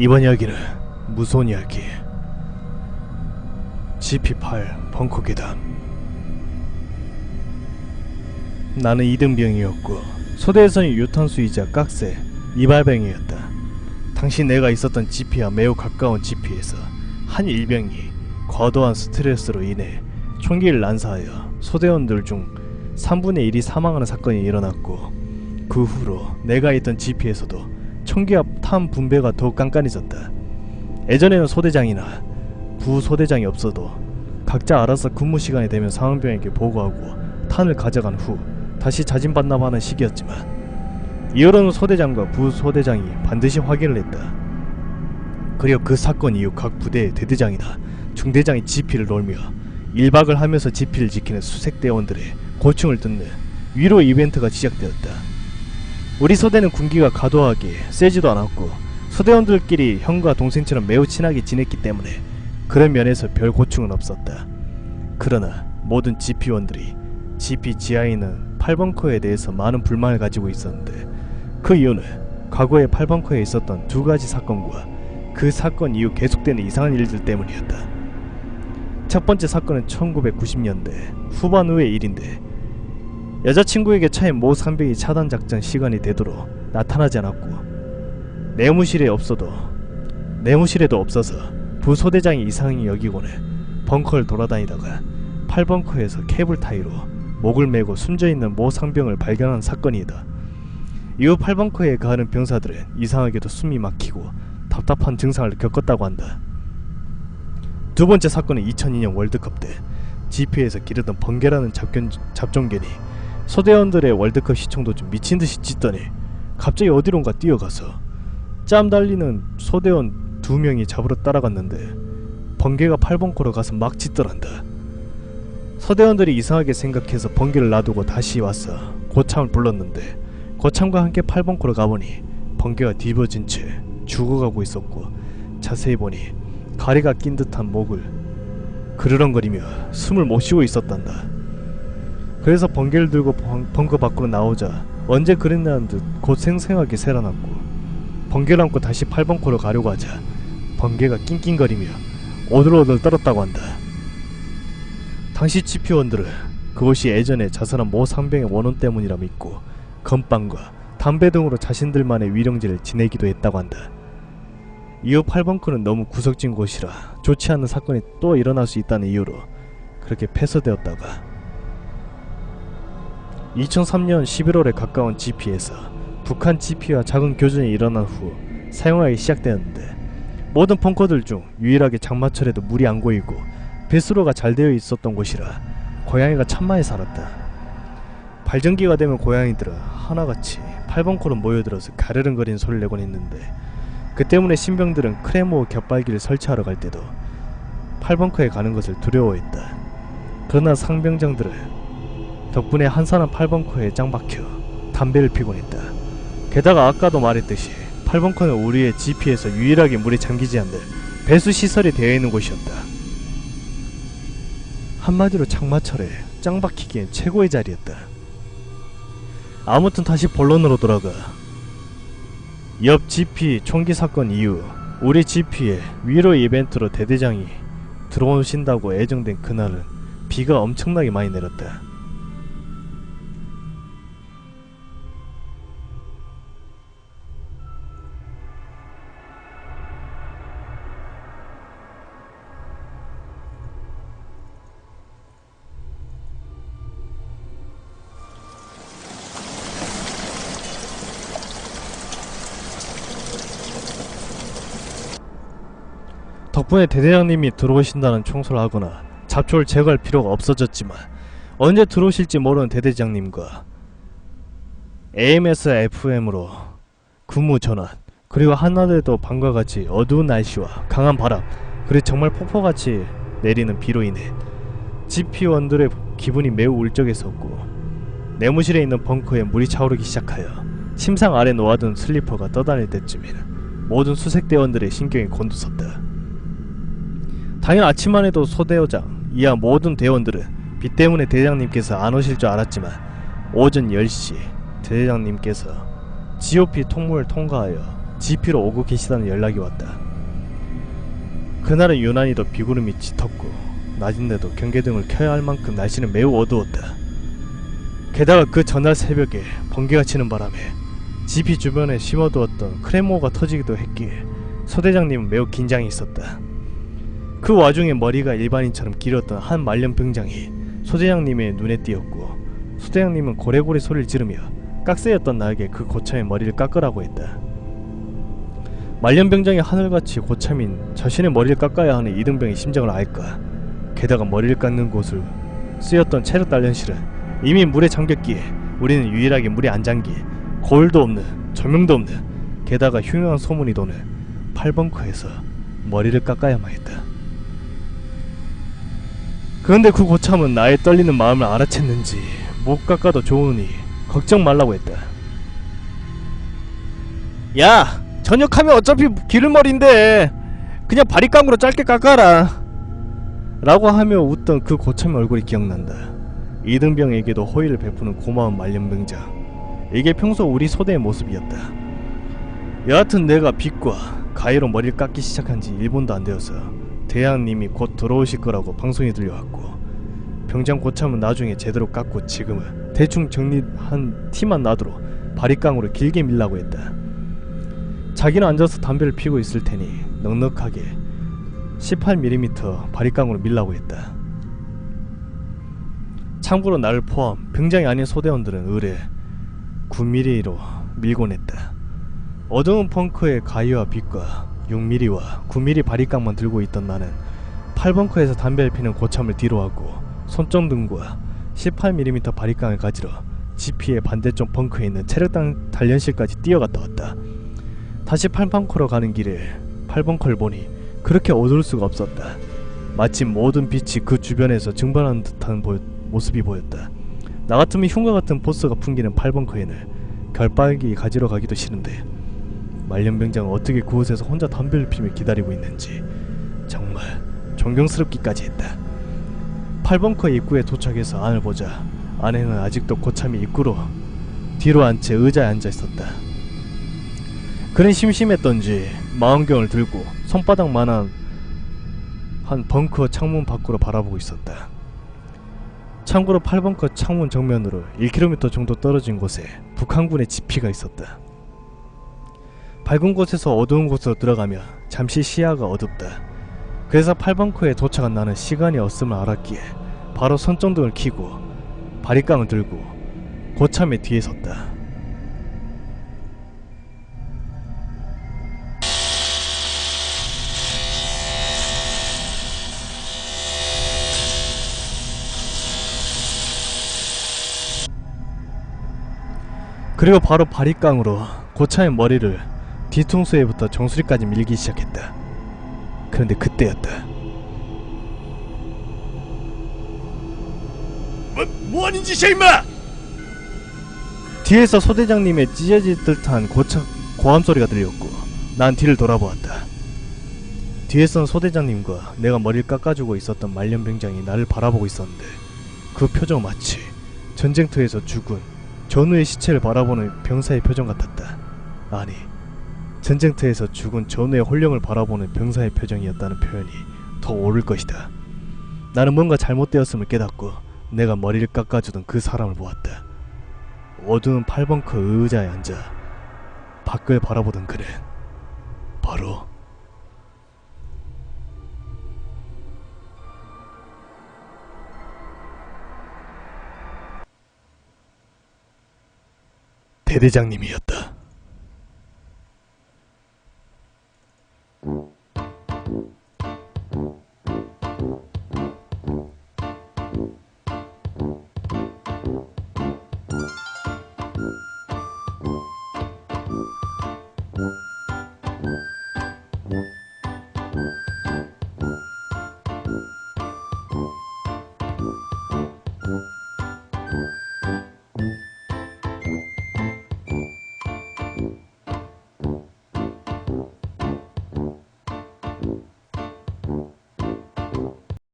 이번 이야기는 무서운 이야기. GP8 벙커 계단. 나는 이등병이었고 소대에서는 유탄수이자 깍새 이발병이었다. 당시 내가 있었던 GP와 매우 가까운 GP에서 한 일병이 과도한 스트레스로 인해 총기를 난사하여 소대원들 중 3분의 1이 사망하는 사건이 일어났고 그 후로 내가 있던 GP에서도 총기와 탄 분배가 더욱 깐깐해졌다. 예전에는 소대장이나 부소대장이 없어도 각자 알아서 근무 시간이 되면 상황병에게 보고하고 탄을 가져간 후 다시 자진 반납하는 시기였지만 이후로는 소대장과 부소대장이 반드시 확인을 했다. 그리고 그 사건 이후 각 부대의 대대장이나 중대장이 지피를 놀며 일박을 하면서 지피를 지키는 수색대원들의 고충을 듣는 위로 이벤트가 시작되었다. 우리 소대는 군기가 과도하게 세지도 않았고 소대원들끼리 형과 동생처럼 매우 친하게 지냈기 때문에 그런 면에서 별 고충은 없었다. 그러나 모든 GP원들이 GP 지하에 있는 8벙커에 대해서 많은 불만을 가지고 있었는데 그 이유는 과거에 8벙커에 있었던 두 가지 사건과 그 사건 이후 계속되는 이상한 일들 때문이었다. 첫 번째 사건은 1990년대 후반 후의 일인데 여자친구에게 차인 모 상병이 차단 작전 시간이 되도록 나타나지 않았고 내무실에 없어도 내무실에도 없어서 부소대장이 이상히 여기고는 벙커를 돌아다니다가 8벙커에서 케이블 타이로 목을 메고 숨져있는 모 상병을 발견한 사건이다. 이후 8벙커에 가는 병사들은 이상하게도 숨이 막히고 답답한 증상을 겪었다고 한다. 두 번째 사건은 2002년 월드컵 때 GP에서 기르던 번개라는 잡견, 잡종견이 소대원들의 월드컵 시청도 좀 미친 듯이 짖더니 갑자기 어디론가 뛰어가서 짬 달리는 소대원 두 명이 잡으러 따라갔는데 번개가 8벙커로 가서 막 짖더란다. 서대원들이 이상하게 생각해서 번개를 놔두고 다시 와서 고참을 불렀는데 고참과 함께 8벙커로 가보니 번개가 뒤집어진 채 죽어가고 있었고 자세히 보니 가리가 낀 듯한 목을 그르렁거리며 숨을 못 쉬고 있었단다. 그래서 번개를 들고 벙- 벙커 밖으로 나오자 언제 그랬냐는 듯 곧 생생하게 새어났고 번개를 안고 다시 8벙커로 가려고 하자 번개가 낑낑거리며 오들오들 떨었다고 한다. 당시 지피원들은 그것이 예전에 자살한 모 상병의 원혼 때문이라 믿고 건빵과 담배 등으로 자신들만의 위령제를 지내기도 했다고 한다. 이후 8벙커는 너무 구석진 곳이라 좋지 않은 사건이 또 일어날 수 있다는 이유로 그렇게 폐쇄되었다가 2003년 11월에 가까운 GP에서 북한 GP와 작은 교전이 일어난 후 사용하기 시작되었는데 모든 벙커들 중 유일하게 장마철에도 물이 안 고이고 배수로가 잘 되어 있었던 곳이라 고양이가 천만에 살았다. 발전기가 되면 고양이들은 하나같이 8벙커로 모여들어서 가르릉거리는 소리를 내곤 했는데 그 때문에 신병들은 크레모 격발기를 설치하러 갈 때도 8벙커에 가는 것을 두려워했다. 그러나 상병장들은 덕분에 한산한 8벙커에 짱 박혀 담배를 피곤 했다. 게다가 아까도 말했듯이 8벙커는 우리의 GP에서 유일하게 물에 잠기지 않는 배수 시설이 되어 있는 곳이었다. 한마디로 장마철에 짱 박히기엔 최고의 자리였다. 아무튼 다시 본론으로 돌아가. 옆 GP 총기 사건 이후 우리 GP에 위로 이벤트로 대대장이 들어오신다고 예정된 그날은 비가 엄청나게 많이 내렸다. 덕분에 대대장님이 들어오신다는 청소를 하거나 잡초를 제거할 필요가 없어졌지만 언제 들어오실지 모르는 대대장님과 AMS FM으로 근무 전환 그리고 한낮에도 밤과 같이 어두운 날씨와 강한 바람 그리고 정말 폭포같이 내리는 비로 인해 GP1들의 기분이 매우 울적했었고 내무실에 있는 벙커에 물이 차오르기 시작하여 침상 아래 놓아둔 슬리퍼가 떠다닐 때쯤에는 모든 수색대원들의 신경이 곤두섰다. 당연 아침만 해도 소대여장 이하 모든 대원들은 비 때문에 대장님께서 안 오실 줄 알았지만 오전 10시 대장님께서 GOP 통로를 통과하여 GP로 오고 계시다는 연락이 왔다. 그날은 유난히도 비구름이 짙었고 낮인데도 경계등을 켜야 할 만큼 날씨는 매우 어두웠다. 게다가 그 전날 새벽에 번개가 치는 바람에 GP 주변에 심어두었던 크레모가 터지기도 했기에 소대장님은 매우 긴장이 있었다. 그 와중에 머리가 일반인처럼 길었던 한 말년 병장이 소대장님의 눈에 띄었고 소대장님은 고래고래 소리를 지르며 깍새였던 나에게 그 고참의 머리를 깎으라고 했다. 말년 병장이 하늘같이 고참인 자신의 머리를 깎아야 하는 이등병의 심정을 알까. 게다가 머리를 깎는 곳을 쓰였던 체력 단련실은 이미 물에 잠겼기에 우리는 유일하게 물에 안 잠기 거울도 없는 조명도 없는 게다가 흉흉한 소문이 도는 8벙커에서 머리를 깎아야만 했다. 그런데 그 고참은 나의 떨리는 마음을 알아챘는지 못 깎아도 좋으니 걱정 말라고 했다. 야! 전역하면 어차피 기름머리인데 그냥 바리깡으로 짧게 깎아라 라고 하며 웃던 그 고참의 얼굴이 기억난다 이등병에게도 호의를 베푸는 고마운 말년병장 이게 평소 우리 소대의 모습이었다 여하튼 내가 빛과 가위로 머리를 깎기 시작한 지 1분도 안 되어서 대장님이 곧 들어오실 거라고 방송이 들려왔고 병장 고참은 나중에 제대로 깎고 지금은 대충 정리한 티만 나도록 바리깡으로 길게 밀라고 했다 자기는 앉아서 담배를 피우고 있을 테니 넉넉하게 18mm 바리깡으로 밀라고 했다. 참고로 나를 포함 병장이 아닌 소대원들은 의뢰 9mm로 밀곤 했다. 어두운 펑크의 가위와 빛과 6mm와 9mm 바리깡만 들고 있던 나는 8벙커에서 담배를 피는 고참을 뒤로 하고 손전등과 18mm 바리깡을 가지러 GP의 반대쪽 벙커에 있는 체력당 단련실까지 뛰어갔다 왔다. 다시 8벙커로 가는 길에 8벙커를 보니 그렇게 어두울 수가 없었다. 마치 모든 빛이 그 주변에서 증발하는 듯한 보여, 모습이 보였다. 나 같으면 흉가 같은 보스가 풍기는 8벙커에는 결박이 가지러 가기도 싫은데 말년병장은 어떻게 그곳에서 혼자 담배를 피며 기다리고 있는지 정말 존경스럽기까지 했다. 8벙커 입구에 도착해서 안을 보자 안에는 아직도 고참이 입구로 뒤로 앉혀 의자에 앉아 있었다. 그는 심심했던지 망원경을 들고 손바닥만한 한 벙커 창문 밖으로 바라보고 있었다. 참고로 8벙커 창문 정면으로 1km 정도 떨어진 곳에 북한군의 지피가 있었다. 밝은 곳에서 어두운 곳으로 들어가며 잠시 시야가 어둡다. 그래서 8벙커에 도착한 나는 시간이 없음을 알았기에 바로 손전등을 켜고 바리깡을 들고 고참의 뒤에 섰다. 그리고 바로 바리깡으로 고참의 머리를 뒤통수에부터 정수리까지 밀기 시작했다. 그런데 그때였다. 뭐, 뭐하는 짓이야 임마! 뒤에서 소대장님의 찢어질 듯한 고차, 고함 소리가 들렸고 난 뒤를 돌아보았다. 뒤에선 소대장님과 내가 머리를 깎아주고 있었던 말년병장이 나를 바라보고 있었는데 그 표정 마치 전쟁터에서 죽은 전우의 시체를 바라보는 병사의 표정 같았다. 아니, 전쟁터에서 죽은 전우의 혼령을 바라보는 병사의 표정이었다는 표현이 더 옳을 것이다. 나는 뭔가 잘못되었음을 깨닫고 내가 머리를 깎아주던 그 사람을 보았다. 어두운 8벙커 의자에 앉아 밖을 바라보던 그는 바로 대대장님이었다.